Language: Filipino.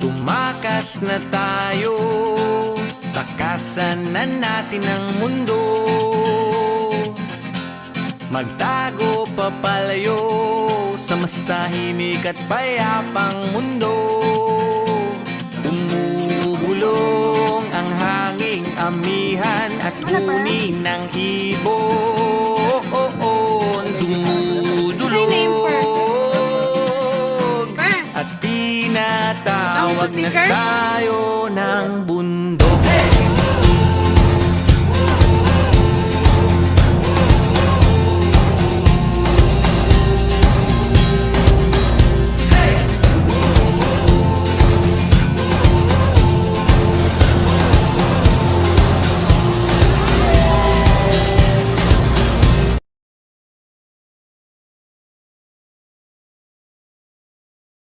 Tumakas na tayo. Takasan na natin ang mundo. Magtago papalayo Sa mas tahimik at payapang mundo. Umubulong ang hanging amihan At huni ng ibon Tinatawag na tayo ng